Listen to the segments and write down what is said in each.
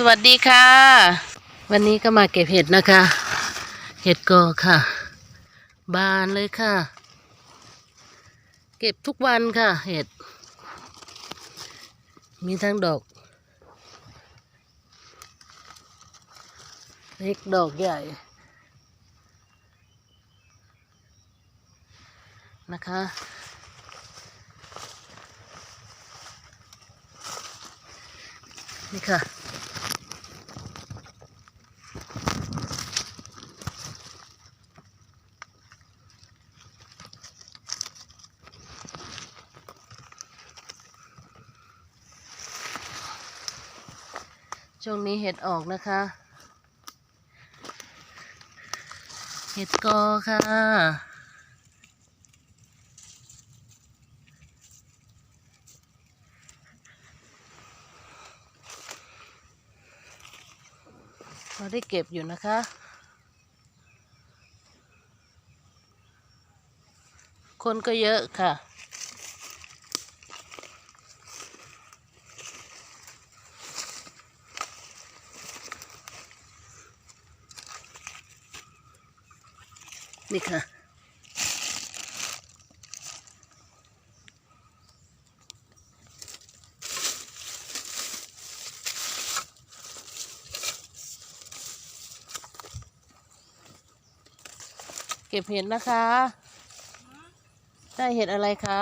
สวัสดีค่ะ วันนี้ก็มาเก็บเห็ดนะคะ เห็ดกอค่ะ บานเลยค่ะ เก็บทุกวันค่ะ เห็ด มีทั้งดอกเล็กดอกใหญ่ นะคะนี่ค่ะ ช่วงนี้เห็ดออกนะคะ เห็ดกอค่ะ เราได้เก็บอยู่นะคะคนก็เยอะค่ะ นี่ค่ะ เก็บเห็ดนะคะ ได้เห็ดอะไรคะ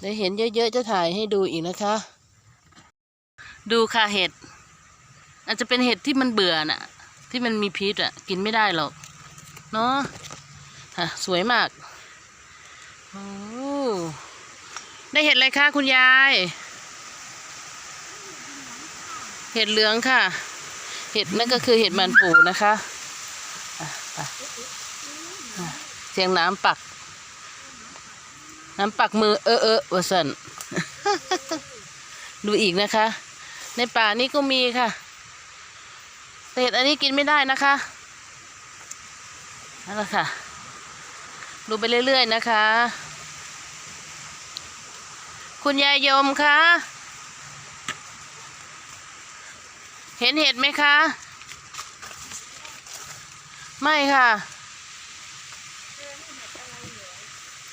เดี๋ยวเห็นเยอะๆจะถ่ายให้ดูอีกนะคะ ดูค่ะเห็ด อาจจะเป็นเห็ดที่มันเบื่อน่ะ ที่มันมีพิษอะ กินไม่ได้หรอก เนาะค่ะสวยมากโอ้ได้เห็ดอะไรคะคุณยาย เห็ดเหลืองค่ะ เห็ดนั่นก็คือเห็ดมันปูนะคะะะเสียงน้ำปัก น้ำปักมือเออเออวสันดูอีกนะคะ ในป่านี้ก็มีค่ะแต่เห็ดอันนี้กินไม่ได้นะคะนั่นแหละค่ะ ดูไปเรื่อยๆนะคะ คุณยายยมคะเห็นเห็ดไหมคะ ไม่ค่ะ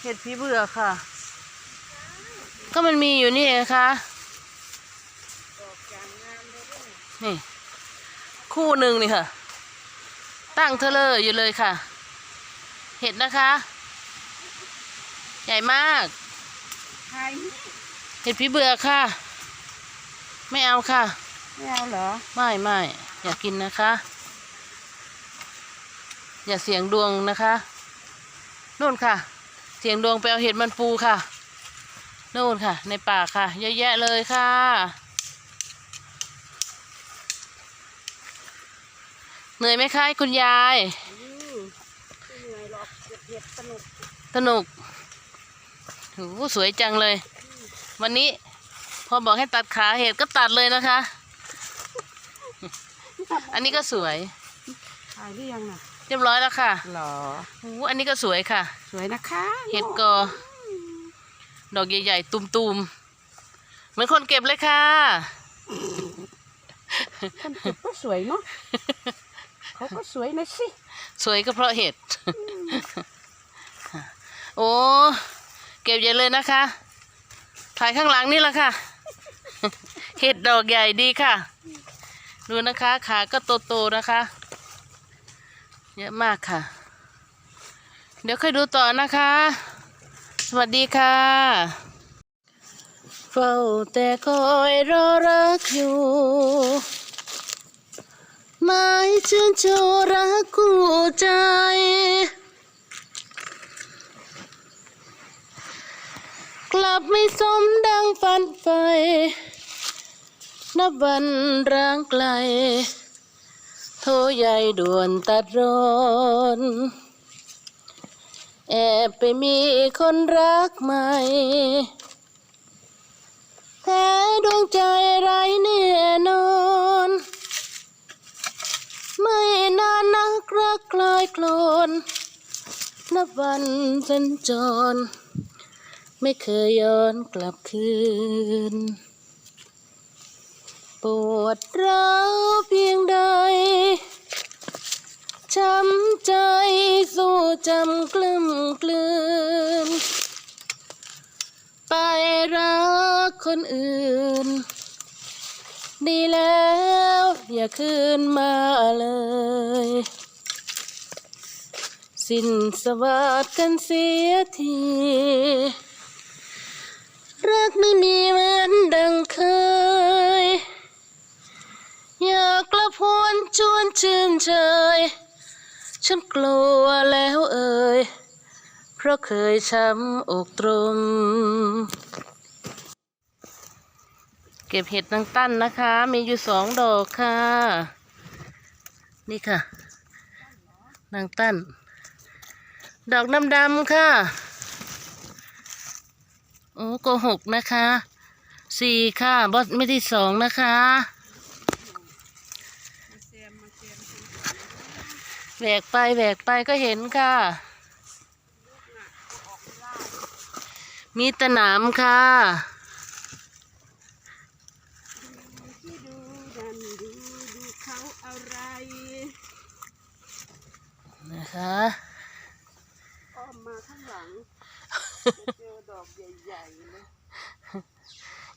เห็ดผีเบื่อค่ะ ก็มันมีอยู่นี่ไงคะนี่ คู่หนึ่งนี่ค่ะ ตั้งเทเลอร์อยู่เลยค่ะ เห็ดนะคะ ใหญ่มากใครเห็ดผีเบื่อค่ะ ไม่เอาค่ะ ไม่เอาเหรอ ไม่ไม่อย่ากินนะคะ อย่าเสียงดวงนะคะนู่นค่ะเสียงดวงไปเอาเห็ดมันปูค่ะนู่นค่ะ ในป่าค่ะ เยอะแยะเลยค่ะ เหนื่อยไหมคะคุณยายเหนื่อยหรอกเห็ดสนุกสนุกโหสวยจังเลย วันนี้พอบอกให้ตัดขาเห็ดก็ตัดเลยนะคะ อันนี้ก็สวยถ่ายหรือยังน่ะ เรียบร้อยแล้วค่ะหรอโอ้อันนี้ก็สวยค่ะ สวยนะคะเห็ดกอ ดอกใหญ่ๆ ตุมๆ เหมือนคนเก็บเลยค่ะ คนเก็บก็สวยเนาะเขาก็สวยนะสิ สวยก็เพราะเห็ด โอ้ เก็บใหญ่เลยนะคะ ถ่ายข้างหลังนี่แหละค่ะ เห็ดดอกใหญ่ดีค่ะ ดูนะคะ ขาก็โตๆนะคะ เยอะมากค่ะ เดี๋ยวค่อยดูต่อนะคะ สวัสดีค่ะเฝ้าแต่คอยรอรักอยู่หมายชื่นชูรักคู่ใจกลับไม่สมดังฝันไฟนับวันร้างไกล โทหญ่ด่วนตัดรอนแอบไปมีคนรักใหม่แพ้ดวงใจไรแน่นอน ไม่นานนักรักคลายโคลนนับวันสัญจร ไม่เคยย้อนกลับคืน ปวดร้าวเพียงใด ช้ำใจสู้จำกลุ้มกลืน ไปรักคนอื่น ดีแล้วอย่าคืนมาเลย สิ้นสวัสดกันเสียทีรักไม่มีเหมือนดังเคย อยากกระพวนชวนชื่นเชยฉันกลัวแล้วเอ่ยเพราะเคยช้ำอกตรม เก็บเห็ดนางตั้นนะคะ มีอยู่สองดอกค่ะ นี่ค่ะ นางตั้น ดอกดำๆค่ะ โอ้โกหกนะคะ สี่ค่ะบอสไม่ที่สองนะคะแห วกไปแหวกไปก็เห็นค่ะ มีแตะหนามค่ะที่ดูดันดูดูเขาอะไรนะคะอ้อมมาข้างหลังเจอดอกใหญ่ๆเลย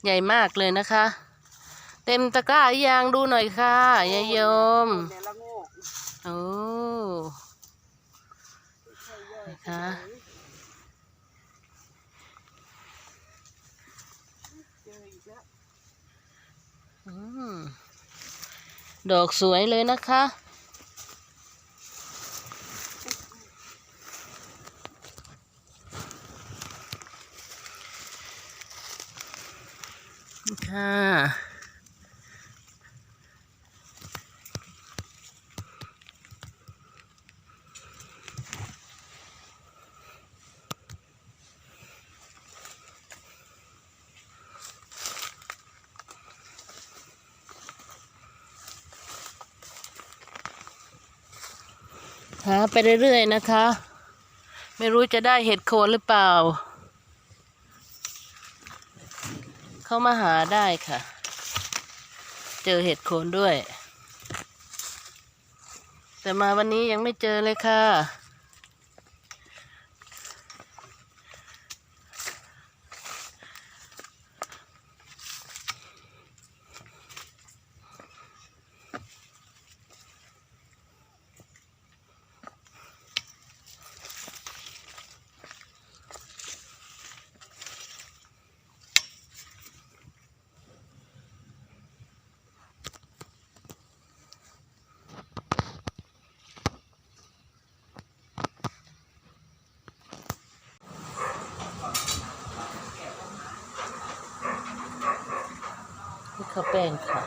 ใหญ่มากเลยนะคะ เต็มตะกร้าหรือยังดูหน่อยค่ะยายยมในละ โอ้นะคะดอกสวยเลยนะคะ ค่ะ หาไปเรื่อยๆนะคะ ไม่รู้จะได้เห็ดโคนหรือเปล่า เข้ามาหาได้ค่ะ เจอเห็ดโคนด้วย แต่มาวันนี้ยังไม่เจอเลยค่ะ นี่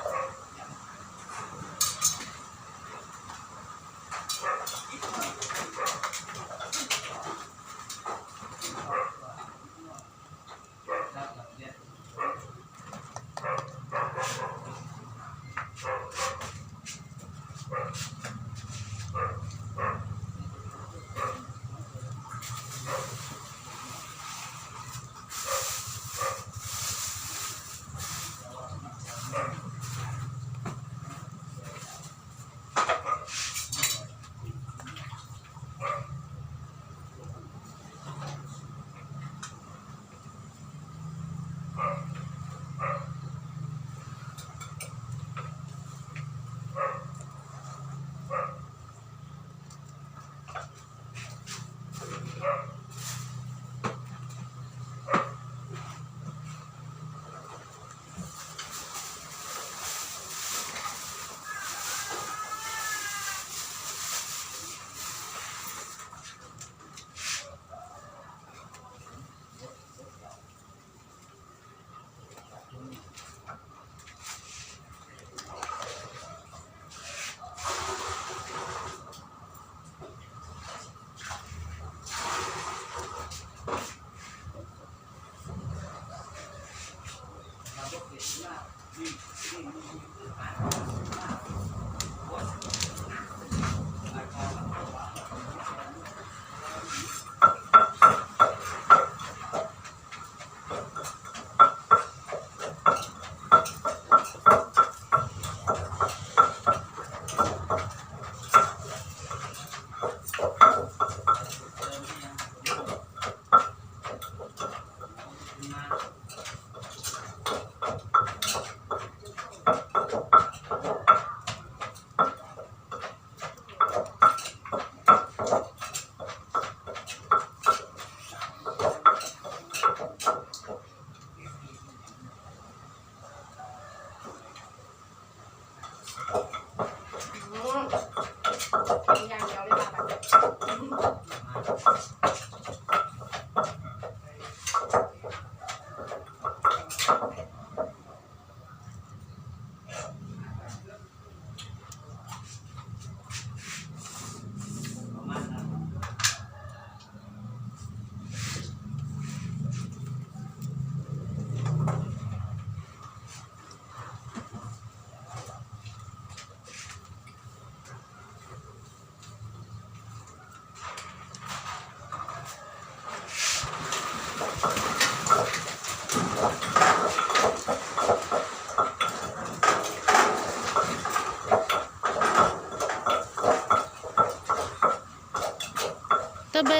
เบ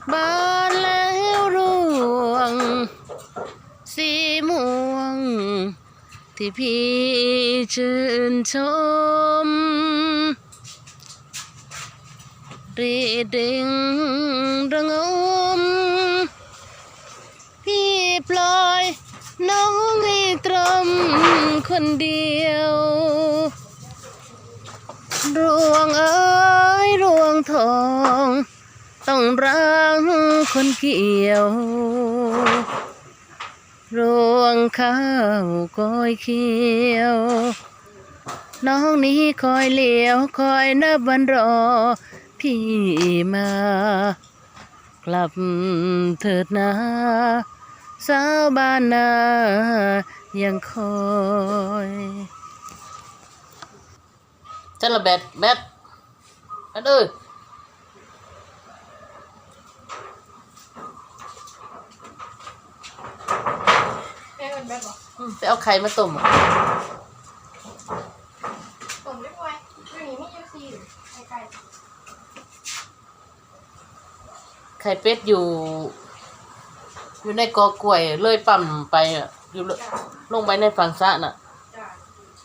กบานแล้วร่วง สีม่วง ที่พี่ชื่นชมรีดดิ่งระงมพี่ปล่อยน้องให้ตรมคนเดียวรวงเอ้ยรวงทอง ต้องรังคนเกี่ยวรวงข้าวก้อยเขียว น้องนี้คอยเลี้ยวคอยนับวันรอ พี่มา กลับเถิดนาสาวบ้านนายังคอยจันละแบดแบดแบดเอ้ย แม่เป็นแบบบอกอืมไปเอาไข่มาต้มอะผมเรียบร้อยไม่มีมียูซีหรือไก่ไข่เป็ดอยู่ อยู่ในกอกล้วยเลยปั่มไปอะอยู่เลจ้าลงไปในฝั่งสระน่ะ จ้า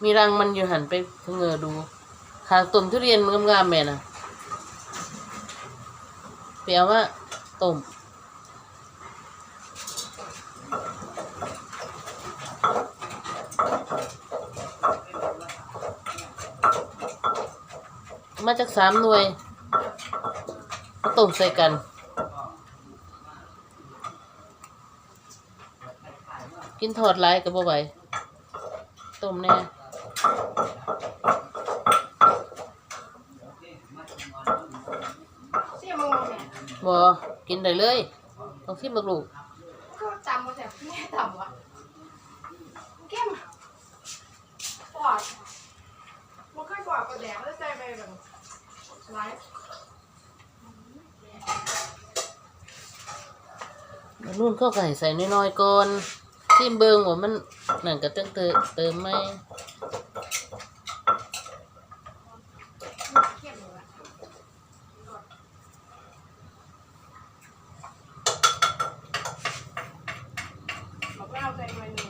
มีรังมันอยู่หันไปเงอดูขางต้นทุเรียนงามๆแม่น่ะไปเอามาต้ม มาจากสามหน่วยมาต้มใส่กันกินทอดหลายกับบ่ไหวต้มแน่เสี่ยมงเนี่ยบ่กินได้เลยต้องชิมบักลูกก็จำมาจากแม่ต่ำวะเข้มปอดมันค่อยปอดกระแดงแล้วใจไปแบบ ไลฟ์มันรุ่นเข้าก็ให้ใส่น้อยๆก่อนทิมเบิงว่ามันนั่นก็ต้องเติมเติมไหมเลยอะบอกว่าเอาใจหน่อยหนึ่ง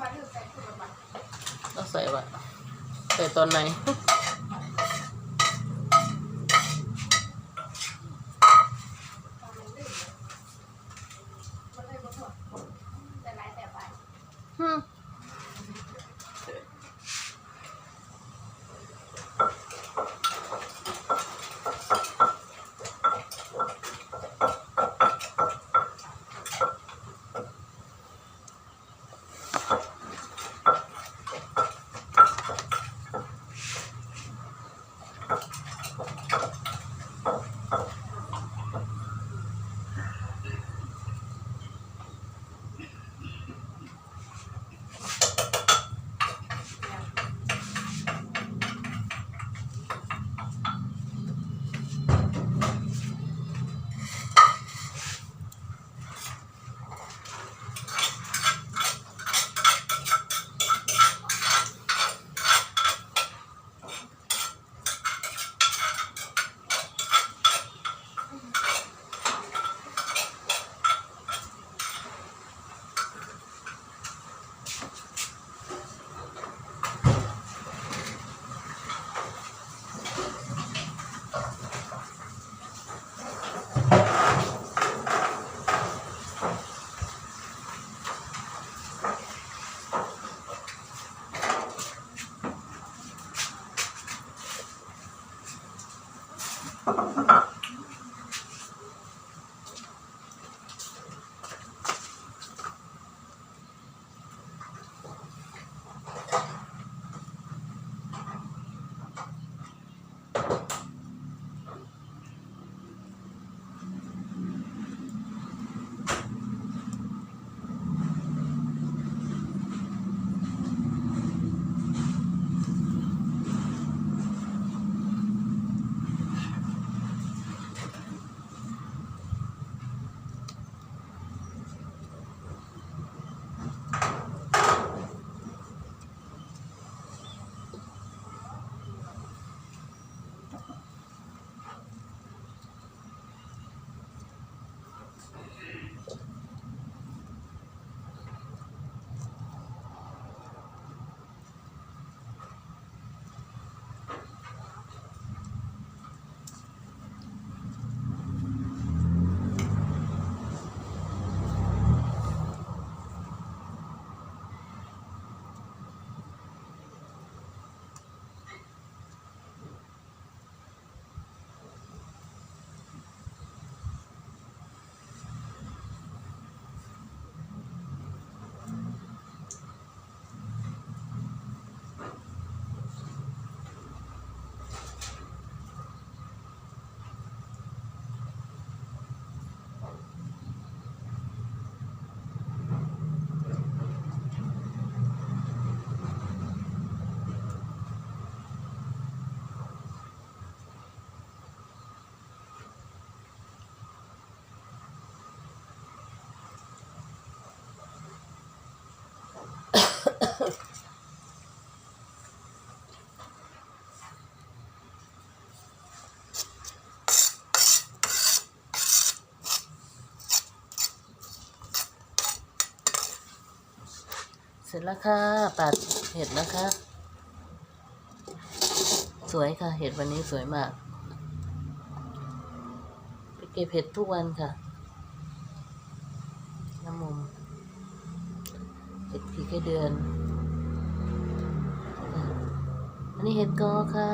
มาถือใส่ถุงบัตร ต้องใส่ว่าใส่ ตอนไหน เสร็จแล้วค่ะปัดเห็ดนะคะ สวยค่ะ เห็ดวันนี้สวยมาก ไปเก็บเห็ดทุกวันค่ะน้ำมุมเห็ดผีแค่เดือน อันนี้เห็ดกอค่ะ